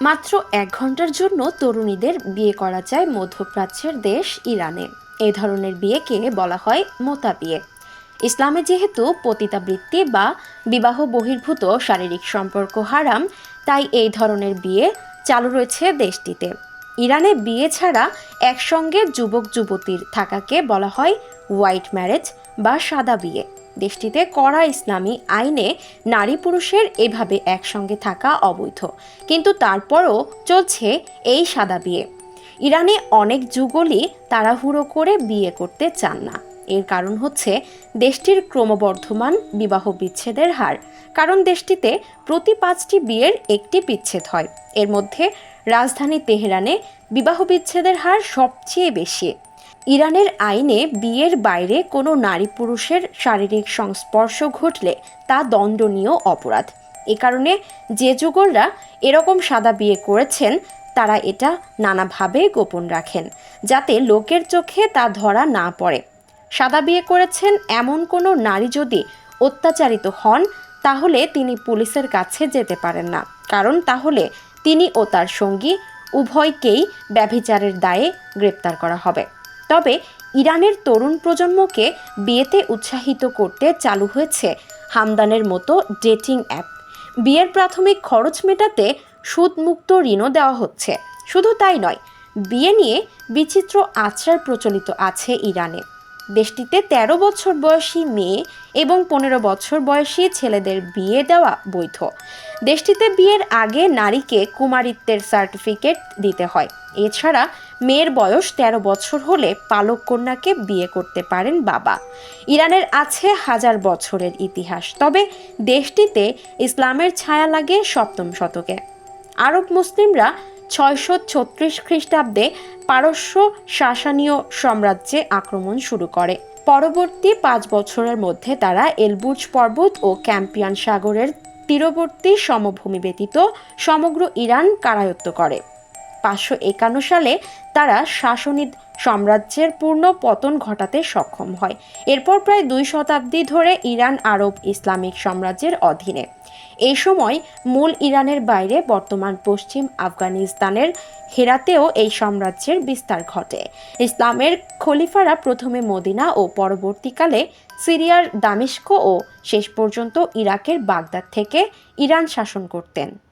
মাত্র এক ঘণ্টার জন্য তরুণীদের বিয়ে করা যায় মধ্যপ্রাচ্যের দেশ ইরানে। এই ধরনের বিয়েকে বলা হয় মোতা বিয়ে। ইসলামে যেহেতু পতিতাবৃত্তি বা বিবাহ বহির্ভূত শারীরিক সম্পর্ক হারাম, তাই এই ধরনের বিয়ে চালু রয়েছে দেশটিতে। ইরানে বিয়ে ছাড়া একসঙ্গে যুবক যুবতীর থাকাকে বলা হয় হোয়াইট ম্যারেজ বা সাদা বিয়ে। দেশটিতে কড়া ইসলামী আইনে নারী পুরুষের এভাবে একসঙ্গে থাকা অবৈধ। কিন্তু তারপরও চলছে এই সাদা বিয়ে। ইরানে অনেক যুগলই তাড়াহুড়ো করে বিয়ে করতে চান না। এর কারণ হচ্ছে দেশটির ক্রমবর্ধমান বিবাহ বিচ্ছেদের হার। কারণ দেশটিতে প্রতি পাঁচটি বিয়ের একটি বিচ্ছেদ হয়। এর মধ্যে রাজধানী তেহরানে বিবাহ বিচ্ছেদের হার সবচেয়ে বেশি। ইরানের আইনে বিয়ের বাইরে কোনো নারী পুরুষের শারীরিক সংস্পর্শ ঘটলে তা দণ্ডনীয় অপরাধ। এ কারণে যে যুগলরা এরকম সাদা বিয়ে করেছেন, তারা এটা নানাভাবে গোপন রাখেন, যাতে লোকের চোখে তা ধরা না পড়ে। সাদা বিয়ে করেছেন এমন কোনো নারী যদি অত্যাচারিত হন, তাহলে তিনি পুলিশের কাছে যেতে পারেন না। কারণ তাহলে তিনি ও তার সঙ্গী উভয়কেই ব্যভিচারের দায়ে গ্রেপ্তার করা হবে। তবে ইরানের তরুণ প্রজন্মকে বিয়েতে উৎসাহিত করতে চালু হয়েছে হামদানের মতো ডেটিং অ্যাপ। বিয়ের প্রাথমিক খরচ মেটাতে সুদমুক্ত ঋণও দেওয়া হচ্ছে। শুধু তাই নয়, বিয়ে নিয়ে বিচিত্র আচার প্রচলিত আছে ইরানে। দেশটিতে ১৩ বছর বয়সী মেয়ে এবং পনেরো বছর বয়সী ছেলেদের বিয়ে দেওয়া বৈধ। দেশটিতে বিয়ের আগে নারীকে কুমারিত্বের সার্টিফিকেট দিতে হয়। এছাড়া মেয়ের বয়স ১৩ বছর হলে পালক কন্যাকে বিয়ে করতে পারেন বাবা। ইরানের আছে হাজার বছরের ইতিহাস, তবে দেশটিতে ইসলামের ছায়া লাগে সপ্তম শতকে। আরব মুসলিমরা ছয়শো ছত্রিশ খ্রিস্টাব্দে পারস্য শাসানীয় সাম্রাজ্যে আক্রমণ শুরু করে। পরবর্তী পাঁচ বছরের মধ্যে তারা এলবুজ পর্বত ও ক্যাম্পিয়ান সাগরের তীরবর্তী সমভূমি ব্যতীত সমগ্র ইরান কারায়ত্ত করে। পাঁচশো একান্ন সালে তারা শাসনিদ সাম্রাজ্যের পূর্ণ পতন ঘটাতে সক্ষম হয়। এরপর প্রায় দুই শতাব্দী ধরে ইরান আরব ইসলামিক সাম্রাজ্যের অধীনে। এই সময় মূল ইরানের বাইরে বর্তমান পশ্চিম আফগানিস্তানের হেরাতেও এই সাম্রাজ্যের বিস্তার ঘটে। ইসলামের খলিফারা প্রথমে মদিনা ও পরবর্তীকালে সিরিয়ার দামিস্ক ও শেষ পর্যন্ত ইরাকের বাগদাদ থেকে ইরান শাসন করতেন।